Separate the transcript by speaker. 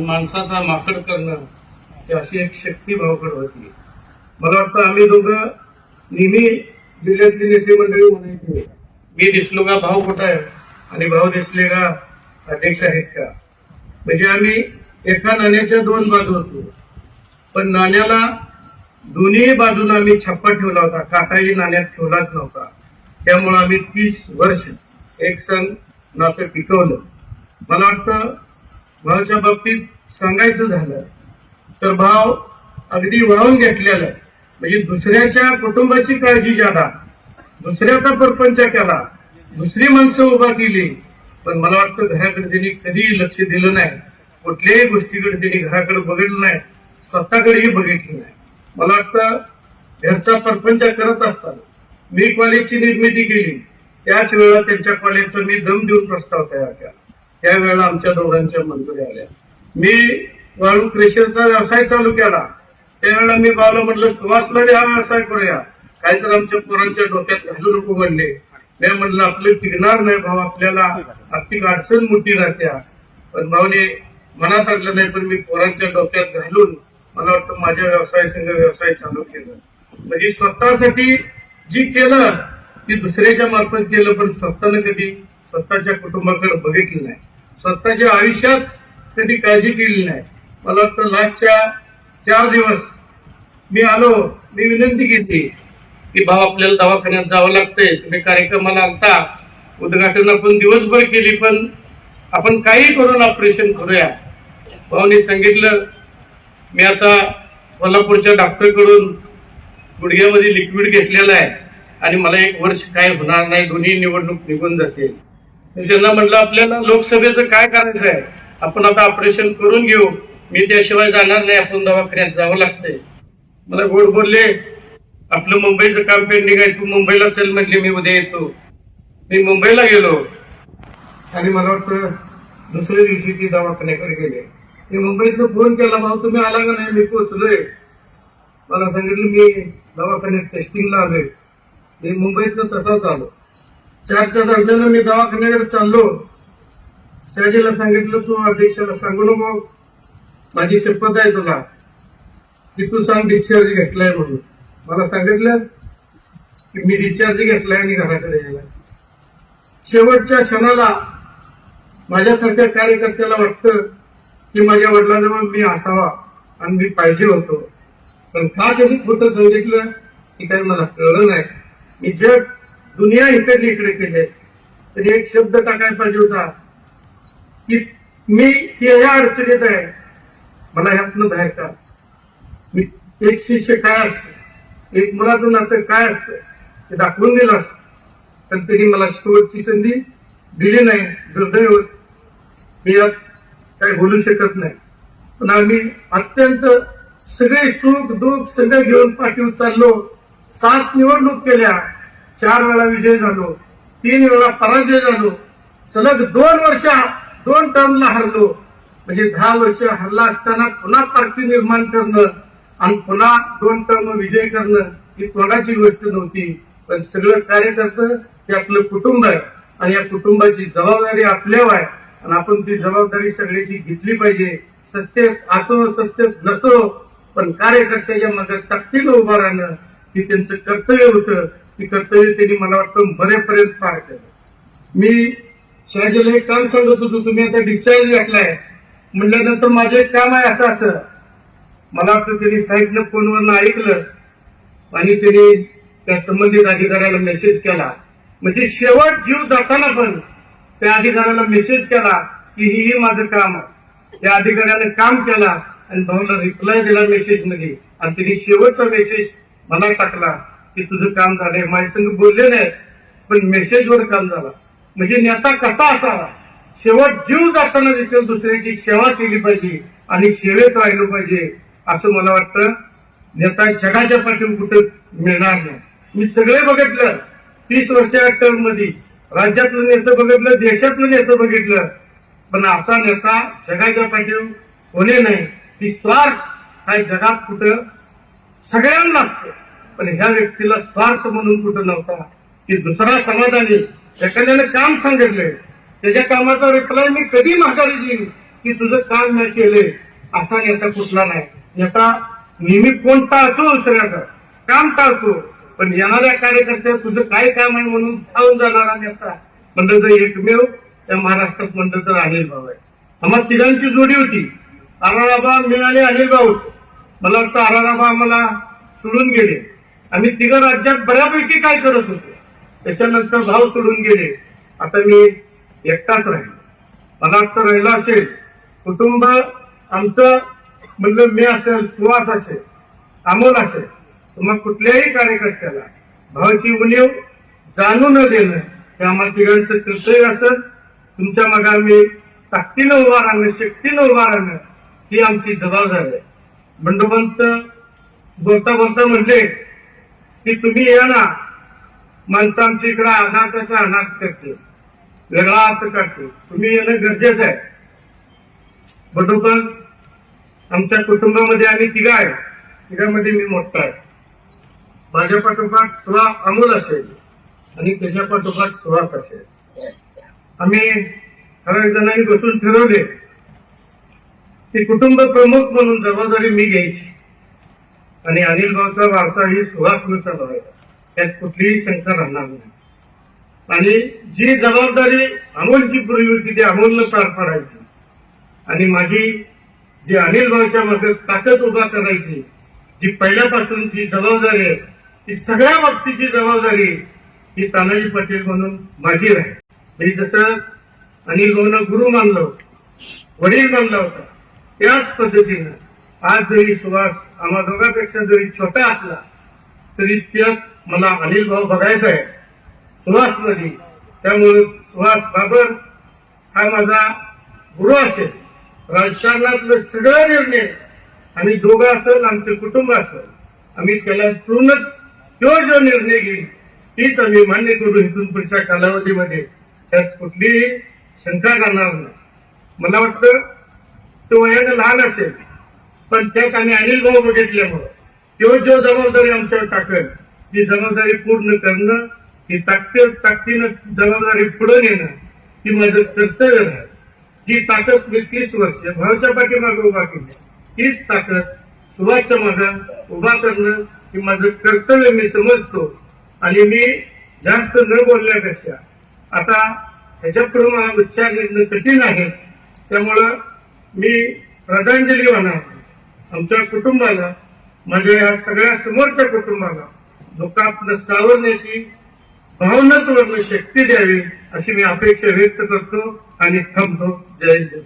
Speaker 1: आणि माणसाचा माकड करणं ही अशी एक शक्ती भावकड होती. मला वाटतं आम्ही दोघं नेहमी जिल्ह्यातली नेते मंडळी म्हणायचे मी दिसलो का भाऊ कुठं आहे? आणि भाऊ दिसले का अध्यक्ष आहेत का? म्हणजे आम्ही एका नाण्याच्या दोन बाजू होतो. पण नाण्याला दोन्ही बाजूला आम्ही छप्पा ठेवला होता. काटाही नाण्यात ठेवलाच नव्हता. त्यामुळे आम्ही तीस वर्ष एक सण नातं टिकवलं. मला वाटतं भावच्या बाबतीत सांगायचं झालं तर भाव अगदी वळवून घेतलेलं म्हणजे दुसऱ्याच्या कुटुंबाची काळजी ज्यादा दुसऱ्याचा परपंच केला दुसरी माणसं उभा केली पण मला वाटतं घराकडे त्यांनी कधीही लक्ष दिलं नाही. कुठल्याही गोष्टीकडे त्यांनी घराकडे बघितलं नाही स्वतःकडेही बघितलं नाही. मला वाटतं घरचा परपंच करत असताना मी कॉलेजची निर्मिती केली. त्याच वेळेला त्यांच्या कॉलेजचा मी दम देऊन प्रस्ताव तयार केला. त्यावेळेला आमच्या दोघांच्या मंजुरी आल्या. मी वाळू क्रेशरचा व्यवसाय चालू केला. त्यावेळेला मी भावला म्हटलं सुवासला बी हा व्यवसाय करूया. काहीतरी आमच्या पोरांच्या डोक्यात घालू नको म्हणले मी म्हटलं आपलं टिकणार नाही भाऊ आपल्याला आर्थिक अडचण मोठी राहत्या पण भाऊने मनात आणलं नाही पण मी पोरांच्या डोक्यात घालून मला वाटतं माझ्या व्यवसाय संघ व्यवसाय चालू केलं. म्हणजे स्वतःसाठी जी केलं ती दुसऱ्याच्या मार्फत केलं पण स्वतःनं कधी स्वतःच्या कुटुंबाकडे बघितलं नाही. स्वतःच्या आयुष्यात कधी काळजी केली नाही. मला वाटतं लास्टच्या चार दिवस मी आलो मी विनंती केली की भाऊ आपल्याला दवाखान्यात जावं लागतंय. तुम्ही कार्यक्रमाला आता उद्घाटन आपण दिवसभर केली पण आपण काही करून ऑपरेशन करूया. भाऊने सांगितलं मी आता कोल्हापूरच्या डॉक्टरकडून गुडघ्यामध्ये लिक्विड घेतलेलं आहे आणि मला एक वर्ष काय होणार नाही दोन्ही निवडणूक निघून जाते त्यांना म्हटलं आपल्याला लोकसभेचं काय करायचं आहे आपण आता ऑपरेशन करून घेऊ. मी त्याशिवाय जाणार नाही आपण दवाखान्यात जावं लागतंय. मला गोड बोलले आपलं मुंबईचं काम पेंडिंग आहे तू मुंबईला चल म्हटले मी उद्या येतो. मी मुंबईला गेलो. आणि मला वाटतं दुसऱ्या दिवशी ती दवाखान्याकडे गेले. मी मुंबईतनं फोन केला भाऊ तुम्ही आला का नाही? मी पोहोचलोय मला सांगितलं मी दवाखान्यात टेस्टिंगला आलोय. मी मुंबईतनं तसाच आलो. चारच्या दर्जानं मी दवाखान्याकडे चाललो. शहाजीला सांगितलं तू अध्यक्षाला सांगू नको. माझी शपथ आहे तुला. की तू सांग डिस्चार्ज घेतलाय म्हणून. मला सांगितलं की मी डिस्चार्ज घेतलाय आणि घराकडे यायला शेवटच्या क्षणाला माझ्यासारख्या कार्यकर्त्याला वाटतं की माझ्या वडिलांजवळ मी असावा आणि मी पाहिजे होतो. पण का त्यांनी खोटं सांगितलं की काही मला कळलं नाही. मी जग दुनिया इकडे इकडे केले तरी एक शब्द टाकायला पाहिजे होता. की मी या अडचणीत आहे. मला ह्यातनं बाहेर का मी एक शिष्य काय असतं? एक मुलाचं नातं काय असतं? ते दाखवून दिलं असतं. पण त्यांनी मला शेवटची संधी दिली नाही दुर्दैवत मी यात काही बोलू शकत नाही. पण आम्ही अत्यंत सगळे सुख दुःख सगळे घेऊन पाठीवर चाललो. सात निवडणूक केल्या. चार वेळा विजय झालो. तीन वेळा पराजय झालो. सलग दोन वर्षात दोन टर्मला हरलो. म्हणजे दहा वर्ष हरला असताना पुन्हा पार्टी निर्माण करणं आणि पुन्हा दोन टर्म विजय करणं ही कोणाची गोष्ट नव्हती. पण सगळं कार्यकर्तं ते आपलं कुटुंब आहे. आणि या कुटुंबाची जबाबदारी आपल्यावर आहे. आणि आपण ती जबाबदारी सगळ्याची घेतली पाहिजे. सत्य असो सत्य नसो पण कार्यकर्त्याच्या मागे ताकदीनं उभं राहणं हे त्यांचं कर्तव्य होतं. ती कर्तव्य त्यांनी मला वाटतं बरेपर्यंत पार केलं. मी शहाजीला एक काम सांगत होतो तुम्ही आता डिस्चार्ज घातलाय म्हणल्यानंतर माझं एक काम आहे असं असं. मला वाटतं त्यांनी साहेबनं फोनवरनं ऐकलं आणि त्यांनी त्या संबंधित अधिकाऱ्याला मेसेज केला. म्हणजे शेवट जीव जाताना पण त्या अधिकाऱ्याला मेसेज केला की ही ही माझं काम आहे. त्या अधिकाऱ्याने काम केला आणि भाऊला रिप्लाय दिला मेसेजमध्ये. आणि त्यांनी शेवटचा मेसेज मला टाकला की तुझं काम झालंय माझ्या संग बोलले नाही पण मेसेजवर काम झालं. म्हणजे नेता कसा असावा? शेवट जीव जाताना देखील दुसऱ्याची सेवा केली पाहिजे आणि सेवेत राहिलं पाहिजे असं मला वाटतं. नेता जगाच्या पाठीवर कुठं मिळणार नाही. मी सगळे बघितलं तीस वर्षाच्या टर्ममध्ये राज्यातलं नेतं बघितलं देशातलं नेतं बघितलं. पण असा नेता जगाच्या पाठीवर होणे नाही. ती स्वार्थ हा जगात कुठं सगळ्यांना असतो. पण ह्या व्यक्तीला स्वार्थ म्हणून कुठं नव्हता. की दुसरा समाजाने एखाद्याने काम सांगितलंय त्याच्या कामाचा रिप्लाय मी कधी माघारी देईन की तुझं काम नाही केलंय? असा नेता कुठला नाही. नेता नेहमी कोणता असो दुसऱ्याचा? काम टाळतो पण येणाऱ्या कार्यकर्त्या तुझं काय काम आहे म्हणून धावून जाणारा नेता म्हणलं तर एकमेव त्या महाराष्ट्रात म्हणलं तर अनिल भाऊ आहे आम्हाला तिघांची जोडी होती. आराराबा मी आणि अनिल भाऊ. मला वाटतं आराराबा आम्हाला सोडून गेले. आम्ही तिघं राज्यात बऱ्यापैकी काय करत होतो? त्याच्यानंतर भाव सोडून गेले. आता मी एकटाच राहिलो. मला आता राहिला असेल कुटुंब आमचं म्हणलं मी असेल सुहास असेल अमोल असेल मग कुठल्याही कार्यकर्त्याला भावाची उणीव जाणू न देणं हे आम्हाला तिघांचं कर्तव्य असेल तुमच्या मग आम्ही ताकदीनं उभा राहणं शक्तीनं उभा राहणं ही आमची जबाबदारी आहे. बंडोबंत बोलता बोलता म्हणले की तुम्ही या ना माणसं आमच्या इकडे अनाथाचा अनाथ करते. वेगळा अर्थ करते. तुम्ही येणं गरजेचं आहे. बरोबर? आमच्या कुटुंबामध्ये आम्ही तिघा आहे. तिघामध्ये मी मोठा आहे. माझ्या पाठोपाठ सुवास अमोल असेल आणि त्याच्या पाठोपाठ सुहास असेल. आम्ही ठराविक जणांनी बसून ठरवले की कुटुंब प्रमुख म्हणून जबाबदारी मी घ्यायची. आणि अनिल भाऊचा वारसा ही सुहासनुचा बघायचा त्यात कुठलीही शंका राहणार नाही. आणि जी जबाबदारी अमोलची पूर्वी होती ती अमोलनं पार पाडायची. आणि माझी जी अनिल भाऊच्या मागे ताकद उभा करायची जी पहिल्यापासूनची जबाबदारी आहे ती सगळ्या बाबतीची जबाबदारी ही तानाजी पाटील म्हणून माझी राहील. मी जसं अनिल भाऊनं गुरु मानलं होतं, वडील मानला होता त्याच पद्धतीनं आज जरी सुभाष आम्हा दोघांपेक्षा जरी छोटा असला तरी त्यात मला अनिल भाऊ बघायचा आहे सुहास नदी. त्यामुळे सुहास बाबर हा माझा गुरु असेल. राजकारणातलं सगळं निर्णय आम्ही दोघं असेल आमचं कुटुंब असेल. आम्ही त्याला पूर्णच तो जो निर्णय घेईल. तीच आम्ही मान्य करू इथून पुढच्या कालावधीमध्ये. त्यात कुठलीही शंका करणार नाही. मला वाटतं तो वयाने लहान असेल. पण त्यात आम्ही अनिल भाऊ बघितल्यामुळं. तो जो जबाबदारी आमच्यावर टाकेल ती जबाबदारी पूर्ण करणं ही ताकद ताकदीनं जबाबदारी पुढे नेणं ही माझं कर्तव्य आहे. जी ताकद मी तीस वर्ष भावाच्या पाठीमागे उभा केली तीच ताकद सुभाषच्या मागे उभा करणं ही माझं कर्तव्य मी समजतो. आणि मी जास्त न बोलण्यापेक्षा आता ह्याच्यापुढे मला उच्चार घेणं कठीण आहे. त्यामुळं मी श्रद्धांजली होणार आमच्या कुटुंबाला माझ्या या सगळ्या समोरच्या कुटुंबाला लोकांना सावरण्याची भावनाच वर्ण शक्ती द्यावी अशी मी अपेक्षा व्यक्त करतो आणि थांबतो. जय जय